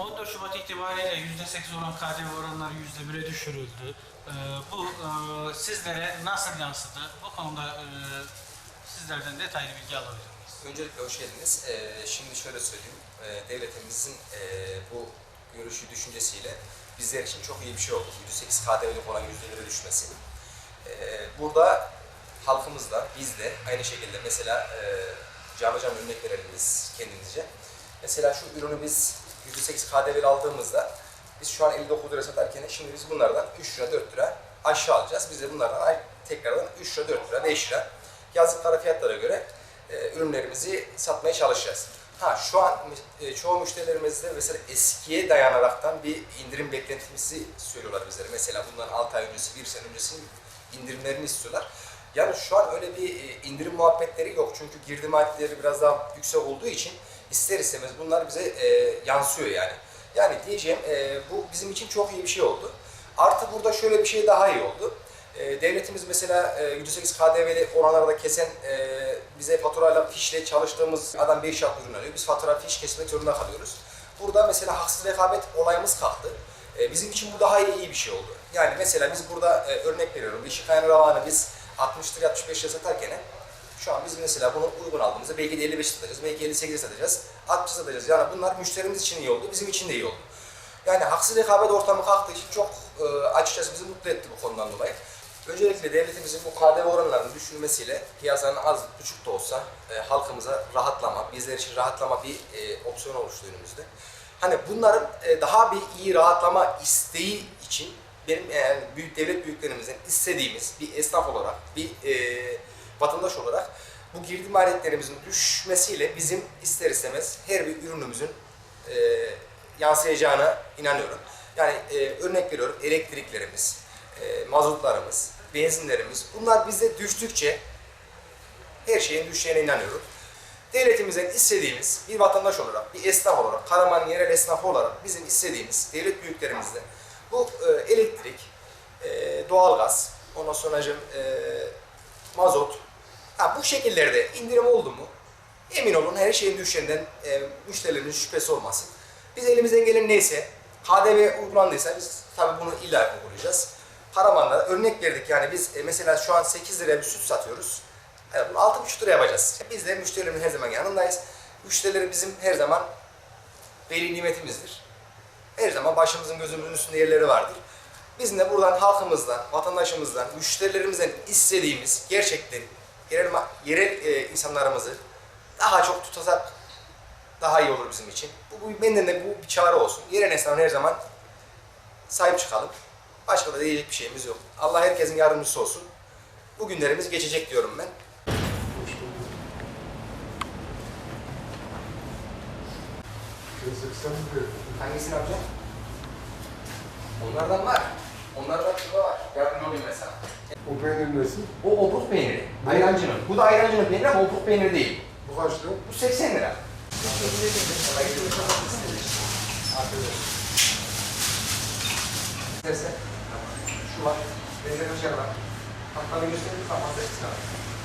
14 Şubat itibariyle %8 olan KDV oranları %1'e düşürüldü. Ee, bu e, sizlere nasıl yansıdı? Bu konuda e, sizlerden detaylı bilgi alabilir miyiz? Öncelikle hoş geldiniz. Ee, şimdi şöyle söyleyeyim. Ee, devletimizin e, bu görüşü düşüncesiyle bizler için çok iyi bir şey oldu. %8 KDV'lik olan %1'e düşmesi. Burada halkımızla, biz de aynı şekilde mesela e, canlı örnek verelim biz kendimizce. Mesela şu ürünü biz %8 KDV'li aldığımızda biz şu an 59 lira satarken şimdi biz bunlardan 3 lira 4 lira aşağı alacağız. Biz de bunlardan tekrardan 3 lira 4 lira 5 lira yazdıkları fiyatlara göre e, ürünlerimizi satmaya çalışacağız. Ha şu an e, çoğu müşterilerimizde mesela eskiye dayanaraktan bir indirim beklentimizi söylüyorlar bizlere. Mesela bundan 6 ay öncesi, 1 sene öncesinin indirimlerini istiyorlar. Yani şu an öyle bir e, indirim muhabbetleri yok. Çünkü girdi maddeleri biraz daha yüksek olduğu için ister istemez bunlar bize e, yansıyor yani. Yani diyeceğim e, bu bizim için çok iyi bir şey oldu. Artı burada şöyle bir şey daha iyi oldu. E, devletimiz mesela e, %8 KDV'li oranlarda kesen e, bize faturayla fişle çalıştığımız adam 5 şart ürün alıyor. Biz fatura fiş kesmek zorunda kalıyoruz. Burada mesela haksız rekabet olayımız kalktı. E, bizim için bu daha iyi, bir şey oldu. Yani mesela biz burada e, örnek veriyorum. Bir şikayen ravanı biz 60 lira 65 lira satarken şu an biz mesela bunu uygun aldığımızda belki de 55 satacağız, belki 58 satacağız, 60 satacağız. Yani bunlar müşterimiz için iyi oldu, bizim için de iyi oldu. Yani haksız rekabet ortamı kalktığı için çok e, açıkçası bizi mutlu etti bu konudan dolayı. Öncelikle devletimizin bu KDV oranlarının düşürmesiyle piyasanın az buçuk da olsa e, halkımıza rahatlama, bizler için rahatlama bir e, opsiyon oluştu önümüzde. Hani bunların e, daha bir iyi rahatlama isteği için benim yani büyük devlet büyüklerimizin istediğimiz bir esnaf olarak, bir e, vatandaş olarak bu girdi maliyetlerimizin düşmesiyle bizim ister istemez her bir ürünümüzün e, yansıyacağına inanıyorum. Yani e, örnek veriyorum elektriklerimiz, e, mazotlarımız, benzinlerimiz bunlar bize düştükçe her şeyin düşeceğine inanıyorum. Devletimizden istediğimiz bir vatandaş olarak, bir esnaf olarak, Karaman yerel esnafı olarak bizim istediğimiz devlet büyüklerimizden bu e, elektrik, e, doğalgaz, ondan sonra e, mazot, bu şekillerde indirim oldu mu emin olun her şeyin düşeceğinden e, müşterilerin şüphesi olmasın. Biz elimizden gelen neyse, KDV uygulandıysa biz tabii bunu illa uygulayacağız. Karaman'da örnek verdik yani biz e, mesela şu an 8 liraya bir süt satıyoruz. Evet, bunu 6,5 liraya yapacağız. Biz de müşterilerin her zaman yanındayız. Müşterileri bizim her zaman veli nimetimizdir. Her zaman başımızın gözümüzün üstünde yerleri vardır. Bizim de buradan halkımızdan, vatandaşımızdan, müşterilerimizden istediğimiz gerçekten yerel, yerel e, insanlarımızı daha çok tutasak daha iyi olur bizim için. Bu, bu benden de bu bir çağrı olsun. Yerel esnafına her zaman sahip çıkalım. Başka da diyecek bir şeyimiz yok. Allah herkesin yardımcısı olsun. Bu günlerimiz geçecek diyorum ben. Hangisini yapacağım? Onlardan var. Onlardan şurada var. Yardımcı olayım mesela. O peynir nesi? O obruk peyniri. Ayrancının. Bu da ayrancının peyniri ama obruk peyniri değil. Bu kaç lira? Bu 80 lira. İstersen şu var. Benzer bir şey var. Hatta bir göstereyim. Tamam, 8 lira.